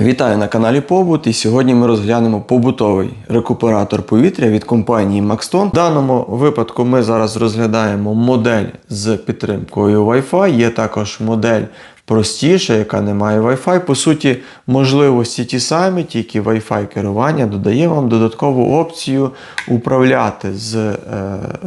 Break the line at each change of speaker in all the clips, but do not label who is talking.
Вітаю на каналі Побут. І сьогодні ми розглянемо побутовий рекуператор повітря від компанії Maxton. В даному випадку ми зараз розглядаємо модель з підтримкою Wi-Fi. Є також модель простіша, яка не має Wi-Fi. По суті, можливості ті самі, тільки Wi-Fi керування додає вам додаткову опцію управляти з е,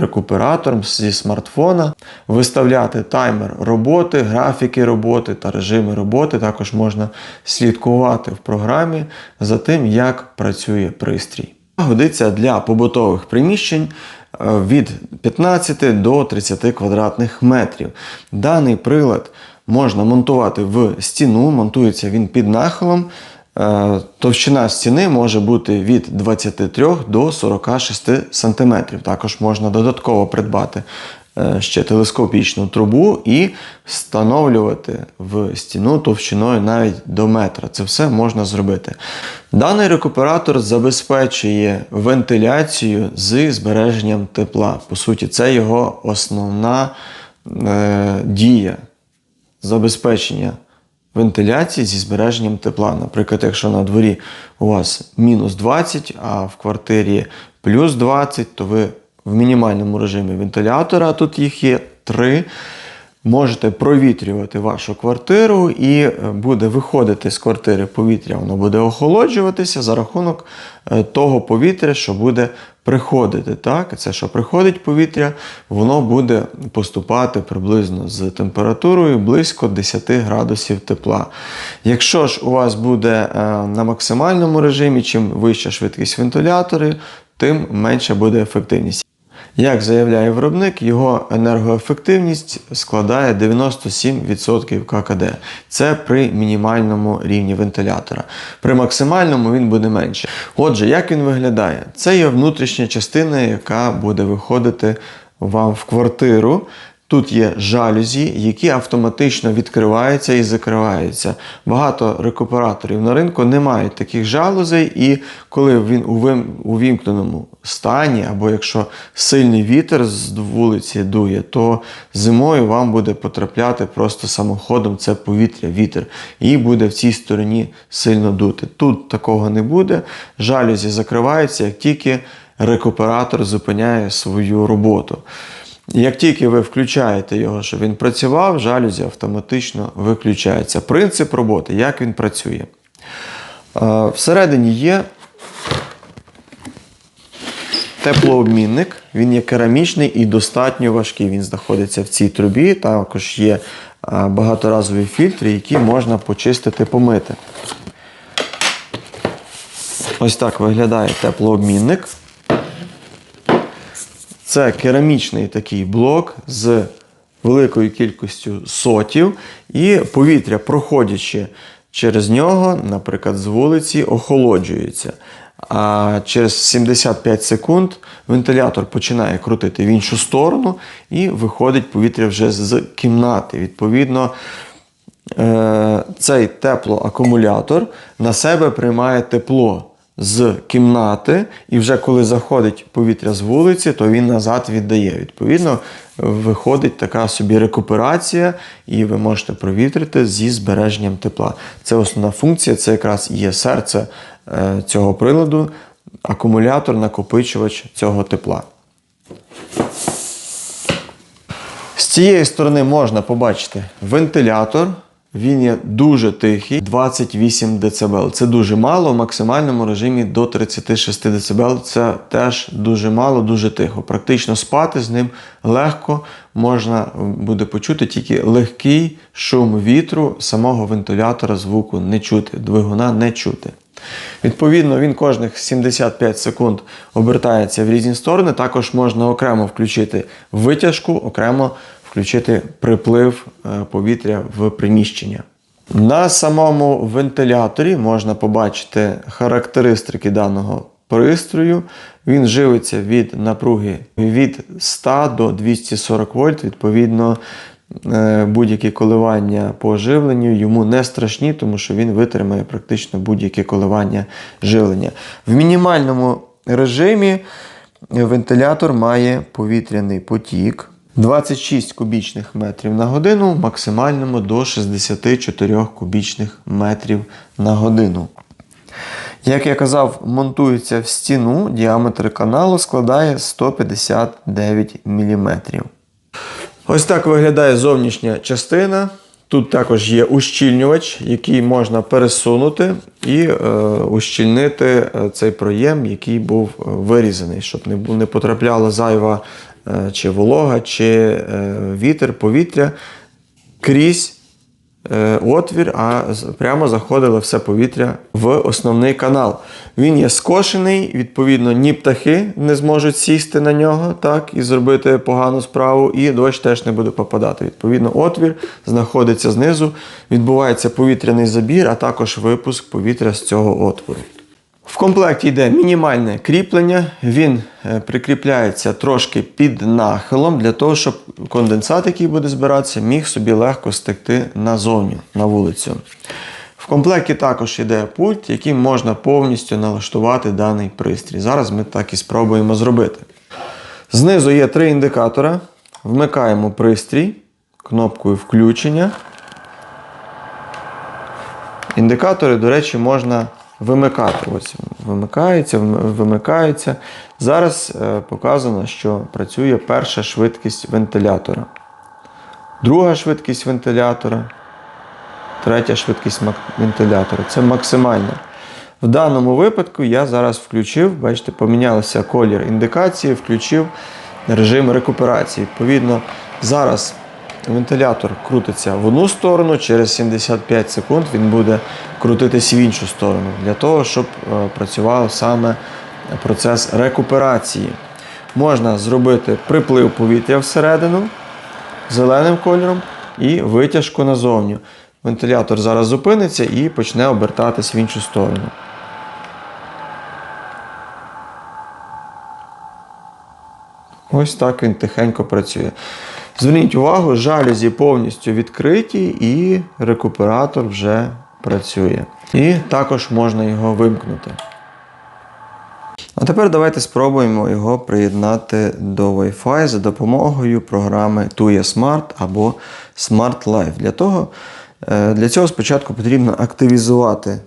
рекуператором зі смартфона, виставляти таймер роботи, графіки роботи та режими роботи. Також можна слідкувати в програмі за тим, як працює пристрій. Годиться для побутових приміщень е, від 15 до 30 квадратних метрів. Даний прилад можна монтувати в стіну, монтується він під нахилом. Е, Товщина стіни може бути від 23 до 46 см. Також можна додатково придбати е, ще телескопічну трубу і встановлювати в стіну товщиною навіть до метра. Це все можна зробити. Даний рекуператор забезпечує вентиляцію з збереженням тепла. По суті, це його основна е, дія забезпечення вентиляції зі збереженням тепла. Наприклад, якщо на дворі у вас мінус 20, а в квартирі плюс 20, то ви в мінімальному режимі вентилятора, а тут їх є 3, можете провітрювати вашу квартиру і е, буде виходити з квартири повітря, воно буде охолоджуватися за рахунок е, того повітря, що буде приходити. Так? Це, що приходить повітря, воно буде поступати приблизно з температурою близько 10 градусів тепла. Якщо ж у вас буде е, на максимальному режимі, чим вища швидкість вентилятори, тим менша буде ефективність. Як заявляє виробник, його енергоефективність складає 97% ККД. Це при мінімальному рівні вентилятора. При максимальному він буде менше. Отже, як він виглядає? Це є внутрішня частина, яка буде виходити вам в квартиру. Тут є жалюзі, які автоматично відкриваються і закриваються. Багато рекуператорів на ринку не мають таких жалузей, і коли він у вим- стані, або якщо сильний вітер з вулиці дує, то зимою вам буде потрапляти просто самоходом це повітря, вітер, і буде в цій стороні сильно дути. Тут такого не буде. Жалюзі закриваються, як тільки рекуператор зупиняє свою роботу. Як тільки ви включаєте його, щоб він працював, жалюзі автоматично виключається. Принцип роботи, як він працює. Е, Всередині є теплообмінник, він є керамічний і достатньо важкий. Він знаходиться в цій трубі. Також є е, багаторазові фільтри, які можна почистити, помити. Ось так виглядає теплообмінник. Це керамічний такий блок з великою кількістю сотів, і повітря, проходячи через нього, наприклад, з вулиці, охолоджується. А через 75 секунд вентилятор починає крутити в іншу сторону і виходить повітря вже з кімнати. Відповідно, е, цей теплоакумулятор на себе приймає тепло з кімнати, і вже коли заходить повітря з вулиці, то він назад віддає. Відповідно, виходить така собі рекуперація, і ви можете провітрити зі збереженням тепла. Це основна функція, це якраз є серце е, цього приладу, акумулятор, накопичувач цього тепла. З цієї сторони можна побачити вентилятор. Він є дуже тихий, 28 дБ. Це дуже мало, в максимальному режимі до 36 дБ. Це теж дуже мало, дуже тихо. Практично спати з ним легко можна буде почути тільки легкий шум вітру, самого вентилятора звуку не чути, двигуна не чути. Відповідно, він кожних 75 секунд обертається в різні сторони. Також можна окремо включити витяжку, окремо включити приплив е, повітря в приміщення. На самому вентиляторі можна побачити характеристики даного пристрою. Він живиться від напруги від 100 до 240 вольт. Відповідно, е, будь-які коливання по живленню йому не страшні, тому що він витримає практично будь-які коливання живлення. В мінімальному режимі вентилятор має повітряний потік. 26 кубічних метрів на годину, максимальному до 64 кубічних метрів на годину. Як я казав, монтується в стіну, діаметр каналу складає 159 мм. Ось так виглядає зовнішня частина. Тут також є ущільнювач, який можна пересунути і е, ущільнити е, цей проєм, який був е, вирізаний, щоб не, не потрапляла зайва чи волога, чи е, вітер, повітря крізь е, отвір, а прямо заходило все повітря в основний канал. Він є скошений, відповідно, ні птахи не зможуть сісти на нього так, і зробити погану справу, і дощ теж не буде попадати. Відповідно, отвір знаходиться знизу, відбувається повітряний забір, а також випуск повітря з цього отвору. В комплекті йде мінімальне кріплення, він е, прикріпляється трошки під нахилом для того, щоб конденсат, який буде збиратися, міг собі легко стекти назовні на вулицю. В комплекті також йде пульт, яким можна повністю налаштувати даний пристрій. Зараз ми так і спробуємо зробити. Знизу є три індикатора. Вмикаємо пристрій кнопкою включення. Індикатори, до речі, можна вимикати. Ось вимикається, вимикається. Зараз е, показано, що працює перша швидкість вентилятора, друга швидкість вентилятора, третя швидкість вентилятора. Це максимальна. В даному випадку я зараз включив, бачите, помінялися колір індикації, включив режим рекуперації. Відповідно, зараз вентилятор крутиться в одну сторону, через 75 секунд він буде крутитись в іншу сторону, для того, щоб е, працював саме процес рекуперації. Можна зробити приплив повітря всередину зеленим кольором і витяжку назовню. Вентилятор зараз зупиниться і почне обертатись в іншу сторону. Ось так він тихенько працює. Зверніть увагу, жалюзі повністю відкриті і рекуператор вже працює. І також можна його вимкнути. А тепер давайте спробуємо його приєднати до Wi-Fi за допомогою програми Tuya Smart або Smart Life. Для, того, е, для цього спочатку потрібно активізувати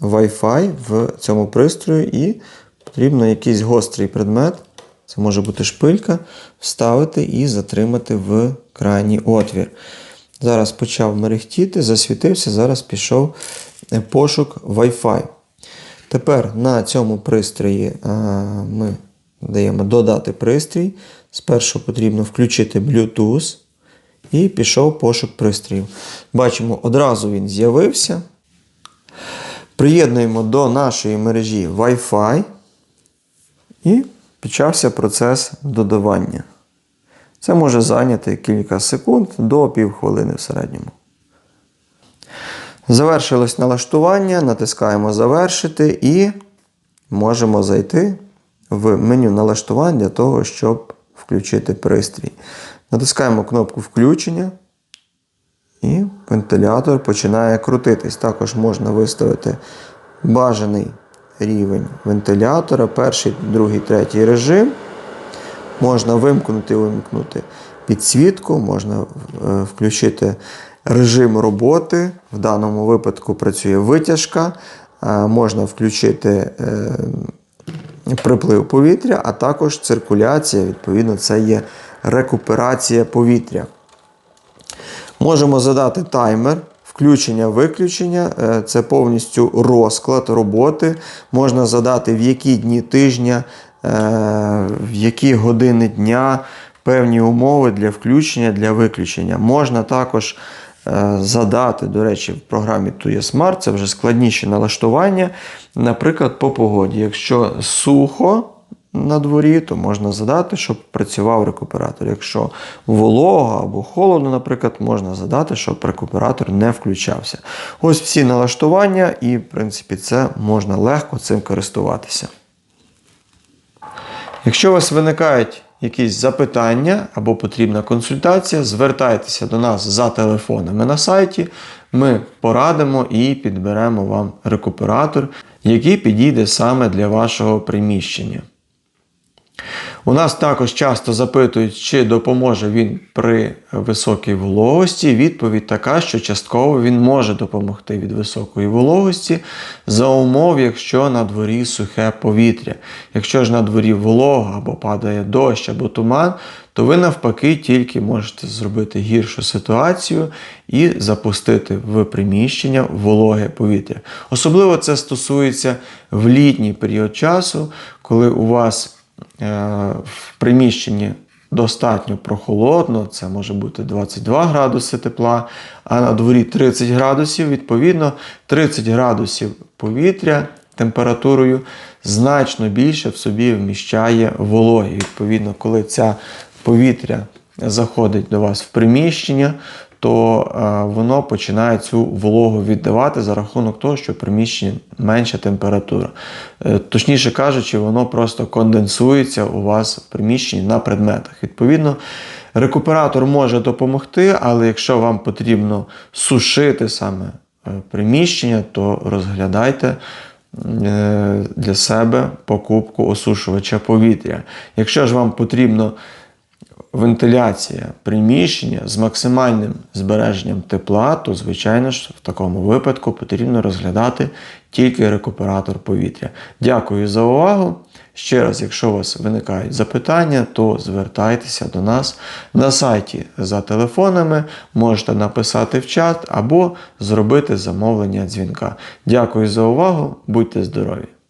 Wi-Fi в цьому пристрої і потрібно якийсь гострий предмет, це може бути шпилька, вставити і затримати в крайній отвір. Зараз почав мерехтіти, засвітився, зараз пішов е, пошук Wi-Fi. Тепер на цьому пристрої а, ми даємо додати пристрій. Спершу потрібно включити Bluetooth і пішов пошук пристроїв. Бачимо, одразу він з'явився. Приєднуємо до нашої мережі Wi-Fi і почався процес додавання. Це може зайняти кілька секунд до півхвилини в середньому. Завершилось налаштування, натискаємо Завершити і можемо зайти в меню налаштувань для того, щоб включити пристрій. Натискаємо кнопку включення і вентилятор починає крутитись. Також можна виставити бажаний рівень вентилятора, перший, другий, третій режим. Можна вимкнути вимкнути підсвітку, можна е, включити режим роботи. В даному випадку працює витяжка, е, можна включити е, приплив повітря, а також циркуляція. Відповідно, це є рекуперація повітря. Можемо задати таймер. Включення-виключення е, це повністю розклад роботи. Можна задати, в які дні тижня, е, в які години дня певні умови для включення, для виключення. Можна також е, задати, до речі, в програмі Tuya Smart це вже складніші налаштування, наприклад, по погоді. Якщо сухо, на дворі, то можна задати, щоб працював рекуператор. Якщо волого або холодно, наприклад, можна задати, щоб рекуператор не включався. Ось всі налаштування, і, в принципі, це можна легко цим користуватися. Якщо у вас виникають якісь запитання або потрібна консультація, звертайтеся до нас за телефонами на сайті. Ми порадимо і підберемо вам рекуператор, який підійде саме для вашого приміщення. У нас також часто запитують, чи допоможе він при високій вологості. Відповідь така, що частково він може допомогти від високої вологості за умов, якщо на дворі сухе повітря. Якщо ж на дворі волога або падає дощ або туман, то ви навпаки тільки можете зробити гіршу ситуацію і запустити в приміщення вологе повітря. Особливо це стосується в літній період часу, коли у вас в приміщенні достатньо прохолодно, це може бути 22 градуси тепла, а на дворі 30 градусів. Відповідно, 30 градусів повітря температурою значно більше в собі вміщає вологи. Відповідно, коли ця повітря заходить до вас в приміщення, то е, воно починає цю вологу віддавати за рахунок того, що в приміщенні менша температура. Е, Точніше кажучи, воно просто конденсується у вас в приміщенні на предметах. Відповідно, рекуператор може допомогти, але якщо вам потрібно сушити саме е, приміщення, то розглядайте для себе покупку осушувача повітря. Якщо ж вам потрібно вентиляція приміщення з максимальним збереженням тепла, то, звичайно ж, в такому випадку потрібно розглядати тільки рекуператор повітря. Дякую за увагу. Ще раз, якщо у вас виникають запитання, то звертайтеся до нас на сайті за телефонами, можете написати в чат або зробити замовлення дзвінка. Дякую за увагу, будьте здорові!